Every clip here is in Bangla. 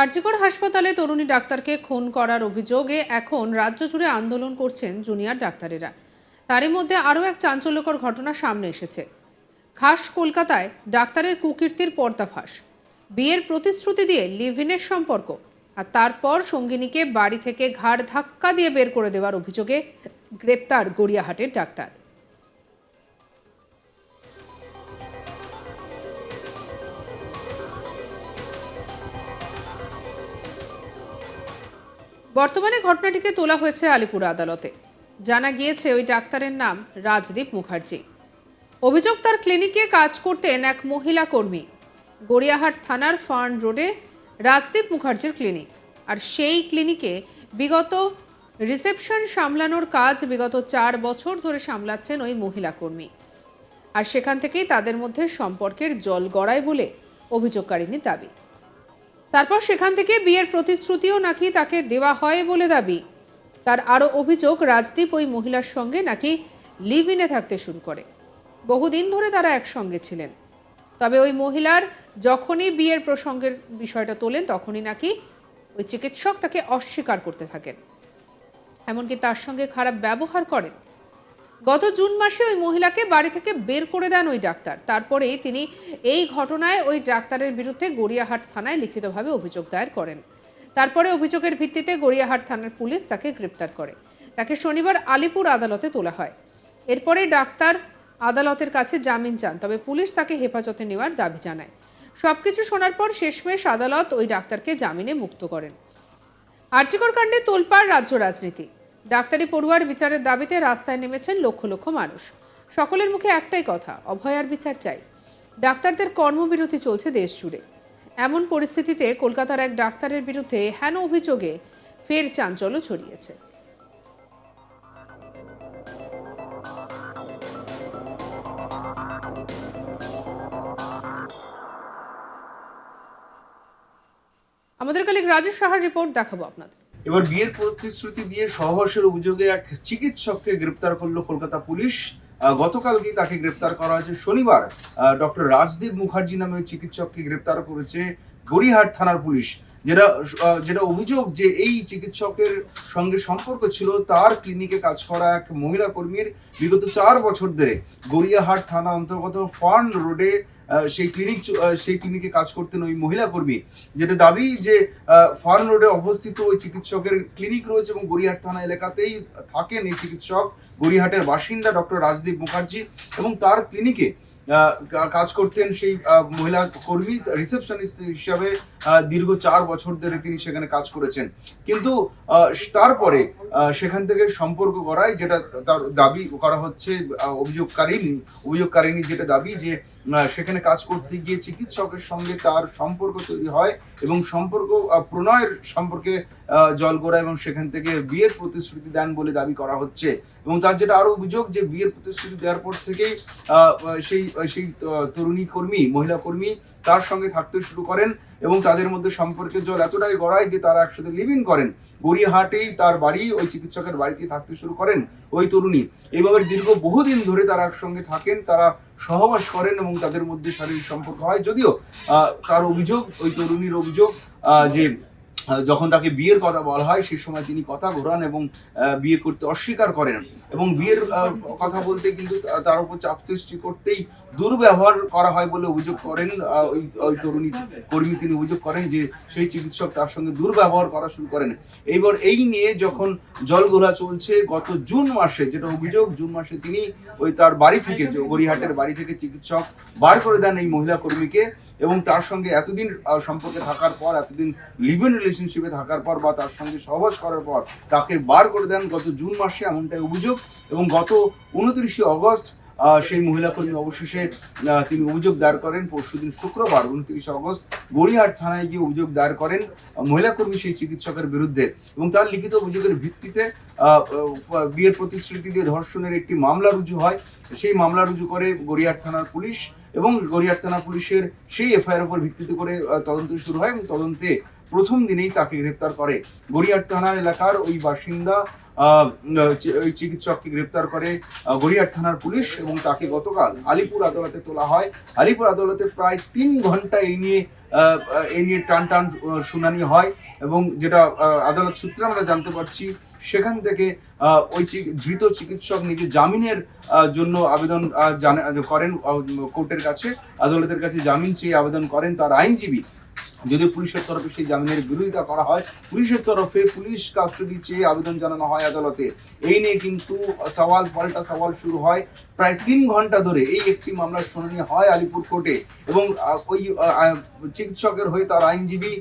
আরজিকর হাসপাতালে তরুণী ডাক্তারকে খুন করার অভিযোগে এখন রাজ্য জুড়ে আন্দোলন করছেন জুনিয়র ডাক্তারেরা। তারই মধ্যে আরও এক চাঞ্চল্যকর ঘটনা সামনে এসেছে। খাস কলকাতায় ডাক্তারের কুকীর্তির পর্দাফাঁস বিয়ের প্রতিশ্রুতি দিয়ে লিভিনের সম্পর্ক আর তারপর সঙ্গিনীকে বাড়ি থেকে ঘাড় ধাক্কা দিয়ে বের করে দেওয়ার অভিযোগে গ্রেপ্তার গড়িয়াহাটের ডাক্তার। বর্তমানে ঘটনাটিকে তোলা হয়েছে আলিপুর আদালতে। জানা গিয়েছে, ওই ডাক্তারের নাম রাজদীপ মুখার্জি। অভিযোগ, তার ক্লিনিকে কাজ করতেন এক মহিলা কর্মী। গড়িয়াহাট থানার ফার্ন রোডে রাজদীপ মুখার্জির ক্লিনিক। আর সেই ক্লিনিকে বিগত রিসেপশন সামলানোর কাজ বিগত চার বছর ধরে সামলাচ্ছেন ওই মহিলা কর্মী। আর সেখান থেকেই তাদের মধ্যে সম্পর্কের জল গড়ায় বলে অভিযোগকারিনীর দাবি। তারপর সেখান থেকে বিয়ের প্রতিশ্রুতিও নাকি তাকে দেওয়া হয় বলে দাবি। তার আরও অভিযোগ, রাজদীপ ওই মহিলার সঙ্গে নাকি লিভ ইনে থাকতে শুরু করে। বহুদিন ধরে তারা একসঙ্গে ছিলেন। তবে ওই মহিলার যখনই বিয়ের প্রসঙ্গের বিষয়টা তোলেন, তখনই নাকি ওই চিকিৎসক তাকে অস্বীকার করতে থাকেন। এমনকি তার সঙ্গে খারাপ ব্যবহার করেন। গত জুন মাসে ওই মহিলাকে বাড়ি থেকে বের করে দেন ওই ডাক্তার। তারপরেই তিনি এই ঘটনায় ওই ডাক্তারের বিরুদ্ধে গড়িয়াহাট থানায় লিখিতভাবে অভিযোগ দায়ের করেন। তারপরে অভিযোগের ভিত্তিতে গড়িয়াহাট থানার পুলিশ তাকে গ্রেপ্তার করে। তাকে শনিবার আলিপুর আদালতে তোলা হয়। এরপরে ডাক্তার আদালতের কাছে জামিন চান, তবে পুলিশ তাকে হেফাজতে নেওয়ার দাবি জানায়। সবকিছু শোনার পর শেষমেশ আদালত ওই ডাক্তারকে জামিনে মুক্ত করেন। আর্যিকর কাণ্ডে তোলপাড় রাজ্য রাজনীতি। ডাক্তারি পড়ুয়ার বিচারের দাবিতে রাস্তায় নেমেছেন লক্ষ লক্ষ মানুষ। সকলের মুখে একটাই কথা অভয়ার বিচার চাই। ডাক্তারদের কর্মবিরতি চলছে দেশ জুড়ে। এমন পরিস্থিতিতে কলকাতার এক ডাক্তারের বিরুদ্ধে হেন অভিযোগে ফের চাঞ্চল্য ছড়িয়েছে। আমাদের কালিক রাজেশ সাহার রিপোর্ট দেখাবো আপনাদের। এবার বিয়ের প্রতিশ্রুতি দিয়ে সহবাসের অভিযোগে এক চিকিৎসককে গ্রেপ্তার করল কলকাতা পুলিশ। গতকালকেই তাকে গ্রেপ্তার করা হয়েছে। শনিবার ডক্টর রাজদীপ মুখার্জি নামে চিকিৎসককে গ্রেপ্তার করেছে গড়িহাট থানার পুলিশ। যেটা যেটা অভিযোগ যে এই চিকিৎসকের সঙ্গে সম্পর্ক ছিল তার ক্লিনিকে কাজ করা এক মহিলা কর্মীর বিগত চার বছর ধরে। গড়িয়াহাট থানা অন্তর্গত ফার্ন রোডে সেই ক্লিনিক সেই ক্লিনিকে কাজ করতেন ওই মহিলা কর্মী। যেটা দাবি যে ফার্ন রোডে অবস্থিত ওই চিকিৎসকের ক্লিনিক রয়েছে এবং গড়িয়াহাট থানা এলাকাতেই থাকেন এই চিকিৎসক। গড়িয়াহাটের বাসিন্দা ডক্টর রাজদীপ মুখার্জি এবং তার ক্লিনিকে কাজ করতেন সেই মহিলা কর্মী রিসেপশনিস্ট হিসাবে দীর্ঘ চার বছর ধরে তিনি সেখানে কাজ করেছেন। কিন্তু তারপরে সেখান থেকে সম্পর্ক করায় যেটা তার দাবি করা হচ্ছে অভিযোগকারিনী অভিযোগকারিনী যেটা দাবি যে সেখানে কাজ করতে গিয়ে চিকিৎসকের সঙ্গে তার সম্পর্ক তৈরি হয় এবং সম্পর্ক প্রণয়ের সম্পর্কে জল করা এবং সেখান থেকে বিয়ের প্রতিশ্রুতি দেন বলে দাবি করা হচ্ছে। এবং তার যেটা আরও অভিযোগ যে বিয়ের প্রতিশ্রুতি দেওয়ার পর থেকেই সেই সেই তরুণী কর্মী, মহিলা কর্মী তার সঙ্গে থাকতে শুরু করেন। এবং তাদের মধ্যে সম্পর্কের জল এতটাই গড়ায় যে তারা একসাথে লিভিং করেন। গড়িয়াহাটেই তার বাড়ি, ওই চিকিৎসকের বাড়িতে থাকতে শুরু করেন ওই তরুণী। এইভাবে দীর্ঘ বহুদিন ধরে তারা একসঙ্গে থাকেন, তারা সহবাস করেন এবং তাদের মধ্যে শারীরিক সম্পর্ক হয়। যদিও তার অভিযোগ, ওই তরুণীর অভিযোগ যে যখন তাকে বিয়ের কথা বলা হয় সেই সময় তিনি কথা ঘোরান এবং বিয়ে করতে অস্বীকার করেন। এবং বিয়ের কথা বলতে কিন্তু তার উপর চাপ সৃষ্টি করতেই দুর্ব্যবহার করা হয় বলে অভিযোগ করেন ওই ওই তরুণী কর্মী তিনি অভিযোগ করেন যে সেই চিকিৎসক তার সঙ্গে দুর্ব্যবহার করা শুরু করেন। এইবার এই নিয়ে যখন জলগোলা চলছে, গত জুন মাসে যেটা অভিযোগ, জুন মাসে তিনি ওই তার বাড়ি থেকে গড়িহাটের বাড়ি থেকে চিকিৎসক বার করে দেন এই মহিলা কর্মীকে। এবং তার সঙ্গে এতদিন সম্পর্কে থাকার পর, এতদিন লিভ ইন রিলেশনশিপে থাকার পর বা তার সঙ্গে সহবাস করার পর তাকে বার করে দেন। গত জুন মাসে এমনটাই অভিযোগ এবং গত উনত্রিশে অগস্ট সেই মহিলা কর্মী অবশেষে তিনি অভিযোগ দায়ের করেন। পরশুদিন শুক্রবার, উনত্রিশে অগস্ট গড়িহাট থানায় গিয়ে অভিযোগ দায়ের করেন মহিলা কর্মী সেই চিকিৎসকের বিরুদ্ধে এবং তার লিখিত অভিযোগের ভিত্তিতে বিয়ের প্রতিশ্রুতি দিয়ে ধর্ষণের একটি মামলা রুজু হয়। সেই মামলা রুজু করে গড়িয়াহাট থানার পুলিশ এবং গড়িয়াহাট থানা পুলিশের সেই এফআইআর উপর ভিত্তিতে করে তদন্ত শুরু হয় এবং তদন্তে প্রথম দিনেই তাকে গ্রেপ্তার করে। গড়িয়ার থানা এলাকার ওই বাসিন্দা ওই চিকিৎসককে গ্রেপ্তার করে গড়িয়ার থানার পুলিশ এবং তাকে গতকাল আলিপুর আদালতে তোলা হয়। আলিপুর আদালতে প্রায় তিন ঘণ্টা এই নিয়ে এই নিয়ে টান টান শুনানি হয় এবং যেটা আদালত সূত্রে আমরা জানতে পারছি, সেখান থেকে ওই ধৃত চিকিৎসক নিজে জামিনের জন্য আবেদন করেন কোর্টের কাছে, আদালতের কাছে জামিন চেয়ে আবেদন করেন তার আইনজীবী। যদি পুলিশের তরফে সেই জামিনের বিরোধিতা করা হয়, পুলিশের তরফে পুলিশ কাস্টডি চেয়ে আবেদন জানানো হয় আদালতে। এই নিয়ে কিন্তু সওয়াল, পাল্টা সওয়াল শুরু হয়। প্রায় তিন ঘণ্টা ধরে এই একটি মামলার শুনানি হয় আলিপুর কোর্টে এবং ওই চিকিৎসকের হয়ে তার আইনজীবী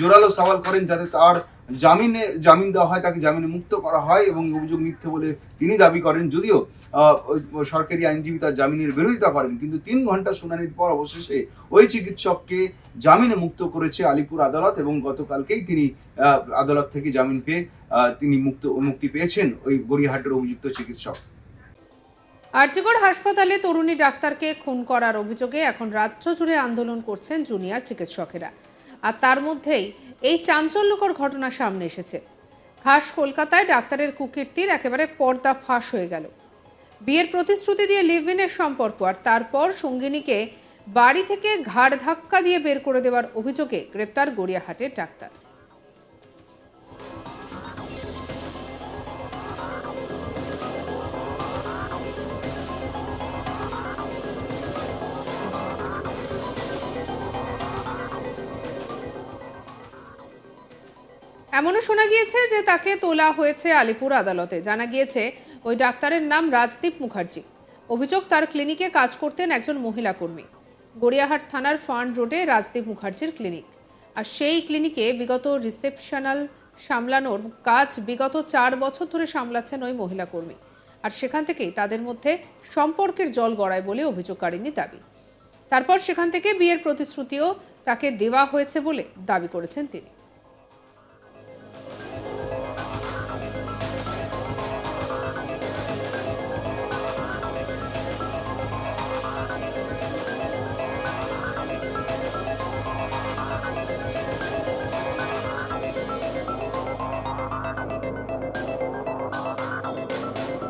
জোরালো সওয়াল করেন যাতে তার জামিনে, জামিন দেওয়া হয়, তাকে জামিনে মুক্ত করা হয় এবং অভিযোগ মিথ্যে বলে তিনি দাবি করেন। যদিও সরকারি আইনজীবী তার জামিনের বিরোধিতা করেন, কিন্তু তিন ঘণ্টা শুনানির পর অবশেষে ওই চিকিৎসককে জামিনে মুক্ত করেছে আলিপুর আদালত এবং গতকালকেই তিনি আদালত থেকে জামিন পেয়ে তিনি মুক্ত, মুক্তি পেয়েছেন ওই গড়িয়াহাটের অভিযুক্ত চিকিৎসক। আরজিগড় হাসপাতালে তরুণী ডাক্তারকে খুন করার অভিযোগে এখন রাজ্য জুড়ে আন্দোলন করছেন জুনিয়র চিকিৎসকেরা। আর তার মধ্যেই এই চাঞ্চল্যকর ঘটনা সামনে এসেছে। খাস কলকাতায় ডাক্তারের কুকীর্তির একেবারে পর্দা ফাঁস হয়ে গেল। বিয়ের প্রতিশ্রুতি দিয়ে লিভ ইনের সম্পর্ক আর তারপর সঙ্গিনীকে বাড়ি থেকে ঘাড় ধাক্কা দিয়ে বের করে দেওয়ার অভিযোগে গ্রেপ্তার গড়িয়াহাটের ডাক্তার। এমনও শোনা গিয়েছে যে তাকে তোলা হয়েছে আলিপুর আদালতে। জানা গিয়েছে, ওই ডাক্তারের নাম রাজদীপ মুখার্জি। অভিযোগ, তার ক্লিনিকে কাজ করতেন একজন মহিলা কর্মী। গড়িয়াহাট থানার ফান্ড রোডে রাজদীপ মুখার্জির ক্লিনিক। আর সেই ক্লিনিকে বিগত রিসেপশনাল সামলানোর কাজ বিগত চার বছর ধরে সামলাচ্ছেন ওই মহিলা কর্মী। আর সেখান থেকেই তাদের মধ্যে সম্পর্কের জল গড়ায় বলে অভিযোগকারিনী দাবি। তারপর সেখান থেকে বিয়ের প্রতিশ্রুতিও তাকে দেওয়া হয়েছে বলে দাবি করেছেন তিনি।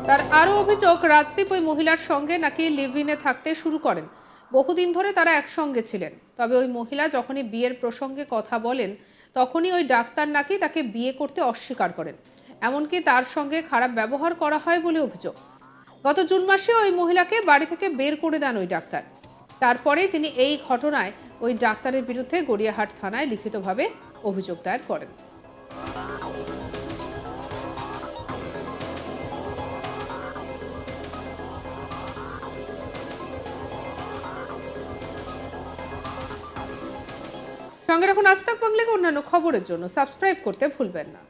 তার আরও অভিযোগ, রাজদীপ ওই মহিলার সঙ্গে নাকি লিভ ইনে থাকতে শুরু করেন। বহুদিন ধরে তারা একসঙ্গে ছিলেন। তবে ওই মহিলা যখনই বিয়ের প্রসঙ্গে কথা বলেন, তখনই ওই ডাক্তার নাকি তাকে বিয়ে করতে অস্বীকার করেন। এমনকি তার সঙ্গে খারাপ ব্যবহার করা হয় বলে অভিযোগ। গত জুন মাসে ওই মহিলাকে বাড়ি থেকে বের করে দেন ওই ডাক্তার। তারপরেই তিনি এই ঘটনায় ওই ডাক্তারের বিরুদ্ধে গড়িয়াহাট থানায় লিখিতভাবে অভিযোগ দায়ের করেন। সঙ্গে রাখুন আজ তাক বাংলাকে অন্যান্য খবরের জন্য। সাবস্ক্রাইব করতে ভুলবেন না।